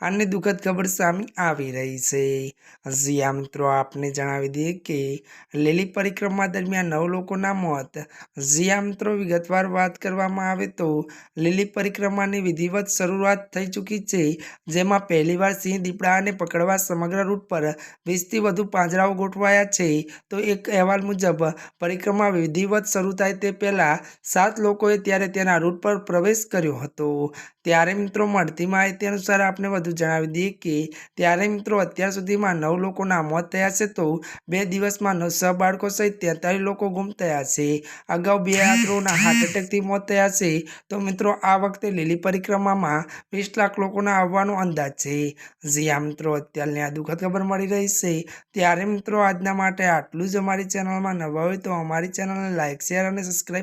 અને દુઃખદ ખબર સામે આવી રહી છે. જ્યાં મિત્રો, આપને જણાવી દઈએ કે લીલી પરિક્રમા દરમિયાન નવ લોકોના મોત. જ્યાં મિત્રો, વિગતવાર વાત કરવામાં આવે તો લીલી પરિક્રમાની વિધિવત શરૂઆત થઈ ચૂકી છે, જેમાં પહેલીવાર સિંહ દીપડાને પકડવા સમગ્ર રૂટ પર વીસથી વધુ પાંજરાઓ ગોઠવાયા છે. તો એક અહેવાલ મુજબ, પરિક્રમા વિધિવત શરૂ થાય તે પહેલાં સાત લોકોએ ત્યારે તેના રૂટ પર પ્રવેશ કર્યો હતો. ત્યારે મિત્રો, મળતી માહિતી અનુસાર આપણે વધુ જણાવી દઈએ કે ત્યારે મિત્રો અત્યાર સુધીમાં નવ લોકોના મોત થયા છે તો બે દિવસમાં નવ છ બાળકો સહિત તેતાલીસ લોકો ગુમ થયા છે. અગાઉ બે યાત્રીઓના હાર્ટ એટેકથી મોત થયા છે. તો મિત્રો આ વખતે લીલી પરિક્રમામાં વીસ લાખ લોકોના આવવાનો અંદાજ છે. જ્યાં મિત્રો, અત્યારની આ દુઃખદ ખબર મળી રહી છે. ત્યારે મિત્રો આજના માટે આટલું જ. અમારી ચેનલમાં નવા હોય તો અમારી ચેનલને લાઇક શેર અને સબસ્ક્રાઈબ